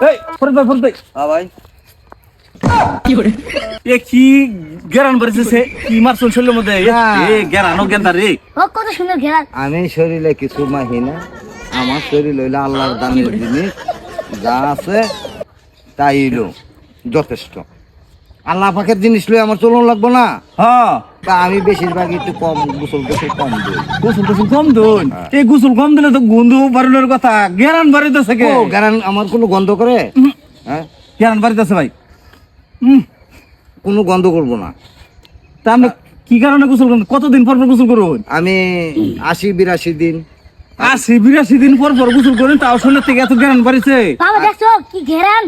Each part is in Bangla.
এই ফরদ ভাই হ্যাঁ ভাই। এ কি গেরান বাড়িছে কি মারছল শরীরের মধ্যে? এ, হ্যাঁ। এ গেরানো গেন্দা রে। ও কত সুন্দর ঘেরা আমি শরীরে কিছু মাহি না। আমার শরীর হইল আল্লাহর দানের জিনিস। যা আছে তাই হইল। যথেষ্ট। আল্লাহ পাখের জিনিস লই আমার চলন লাগবো না? হ্যাঁ। আমি বেশিরভাগ একটু কম গোসল গোসল কম দিই। গোসল টোসল কম দুন? এই গোসল কম দিলে তো গন্ধ বাড়ানোর কথা। গেরান বাড়িতেছে কে? ও কারণ আমার কোনো গন্ধ করে? হ্যাঁ? গেরান বাড়িতেছে ভাই। হুম কোনো গন্ধ করব না। তা আপনি কি কারণে গোসল করেন কতদিন পর পর গোসল করুন আমি আশি বিরাশি দিন। আশি বিরাশি দিন পর পর গোসল করেন তাও শরীর থেকে এত গেরান বাড়িছে। বাবা দেখছ কি ঘেরান?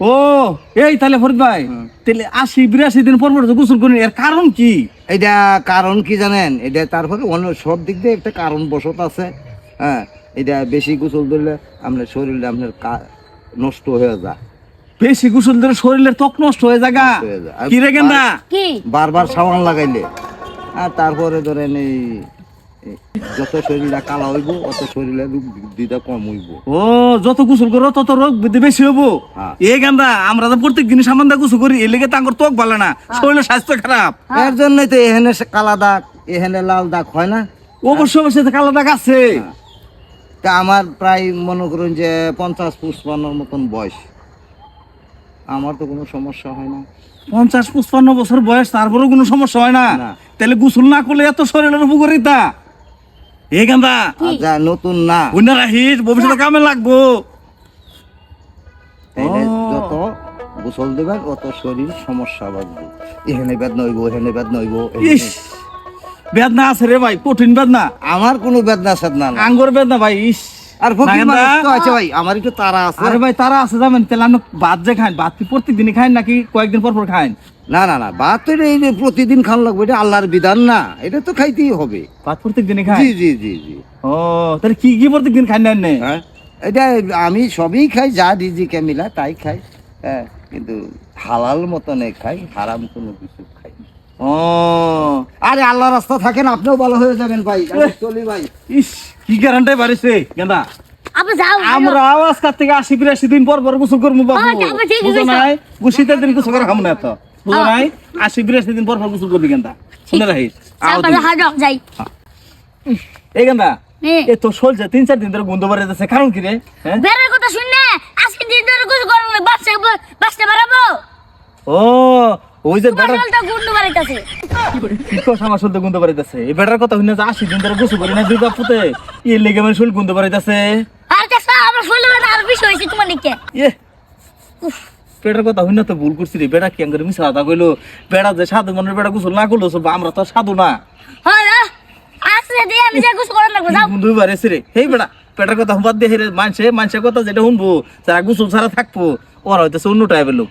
ও এই তাহলে ফরিদ ভাই তাহলে আশি বিরাশি দিন পর পর গোসল করেন এর কারণ কি? এটা কারণ কি জানেন? এটা তারপরে অন্য সব দিক দিয়ে একটা কারণ বসত আছে। হ্যাঁ এটা বেশি গোসল দিলে আপনার শরীরটা আপনার কা- নষ্ট হয়ে যায়। বেশি গোসল দিলে শরীরের ত্বক নষ্ট হয়ে জায়গা। কি রে গেন্দা? বারবার সাবান লাগাইলে। আর তারপরে ধরেন এই যত শরীরটা কালা হইব অত শরীরে রোগ বৃদ্ধিটা কম হইব। ও যত গোসল করো তত রোগ বৃদ্ধি বেশি হব হ্যাঁ। এ গান্দা আমরা তো প্রত্যেক দিন সামান দা গোসল করি এর লেগে তাঙ্কর ত্বক ভালো না শরীরের স্বাস্থ্য খারাপ। এর জন্যই তো এখানে কালা দাগ এখানে লাল দাগ হয় না। অবশ্যই অবশ্যই তো কালো দাগ আছে। তা আমার প্রায় মনে করুন যে পঞ্চাশ পুষ্পান্নর মতন বয়স। আমার তো কোনো সমস্যা হয় না। পঞ্চাশ পুষ্পান্ন বছর বয়স তারপরেও কোনো সমস্যা হয় না। না। তাহলে গোসল না করলে এত শরীরের উপকারিতা। এ গান্দা আর নতুন না। বুঝনা রাখিস ভবিষ্যতে কামে লাগবো। তাইলে ও। যত গোসল দেবেন অত শরীর সমস্যা এখানে বেদনা হইব এখানে বেদনা হইব এখানে- বেদনা আছে রে ভাই কঠিন বেদনা। আমার কোনো বেদনা সেদনা না আঙ্গুর বেদনা ভাই ইস! আর ফকির মানুষ তো আছে ভাই আমার একটু তারা আছে। আরে ভাই তারা আছে যাবেন তাহলে আপনি ভাত যে খান ভাত কি প্রত্যেক দিনই খান নাকি কয়েকদিন পর পর খান না না না ভাত তো এটা এই যে প্রতিদিন খান লাগবে এটা আল্লাহর বিধান না এটা তো খাইতেই হবে। ভাত প্রত্যেক দিনই খান জি জি জি জি। ও তাহলে কি কি প্রত্যেক দিন খান না? হ্যাঁ এটা আমি সবই খাই যা রিজিকে মিলা তাই খাই হ্যাঁ কিন্তু হালাল মতনে খাই হারাম কোনো কিছু খাই না। ও। আরে আল্লাহ রাস্তা থাকেন আপনিও ভালো হয়ে যাবেন ভাই আমি চলি ভাই। ইস। কি গ্যারান্টাই বাড়িছে? গেন্দা। আমরা আওয়াজ কার থেকে আশি বিরাশি দিন পর পর গোসল করব হ্যাঁ, বুঝো নাই? শীতের দিন গোসল করে খাব না এত। বুঝো নাই? আশি বিরাশি দিন পর পর গোসল করবি গেন্দা। শুনে রাখিস। যাই। এই গেন্দা হ্যাঁ। এ তো তিন চার দিন ধরে গন্ধ যাচ্ছে কারণ কি রে? হ্যাঁ? বেড়ার কথা শুনলে আজকে দিন ধরে কিছু করব না বাচ্চা বাচ্চা বেড়াবো। ও ওই যে বেটার গুন্ডু বাড়িতেছে কি কথা আমার এই বেটার কথা শুনে যে আশি দিন ধরে গোসল করি না বাপ পুতে। এর লেগে আমার শরীর গন্ধ বাড়ি যাচ্ছে আর দেখো আমার ব্যথা আরও হয়েছে তোমার ইয়ে বেটার কথা হইনা তো ভুল করছি রে। বেটা কেন করে মিশা কথা কইলো? বেটা যে সাধু মনের বেটা গোসল না করল সব আমরা তো সাধু না। হয় না? আজকে দিয়ে আমি যা কিছু করার লাগবো যাও। বন্ধু রে। হেই বেটা বেটার কথা বাদ দিয়ে রে মানছে মানছে কথা যেটা শুনব যারা গোসল ছাড়া থাকব। ওরা হইতেছে অন্য টাইপের লোক।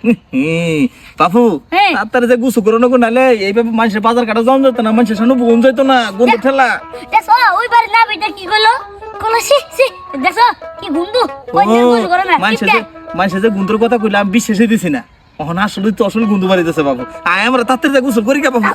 বাপু হ্যাঁ। তাড়াতাড়ি যে গোসল করে নাহলে এইভাবে মানুষের বাজার কাটা যাওয়া যেত না মানুষের সামনে বোন যেত না গন্ধ ঠেলা। দেখো ওই বাড়ি না বেটা কি করল? সি সি দেখো কি মানুষের যে মানুষের যে গুন্দর কথা কইলাম বিশ্বাসই দিছি না। এখন আসলে তো আসলে গুন্দু বাড়িতেছে বাবু আয় আমরা তাড়াতাড়ি যে গোসল করি কে বাবু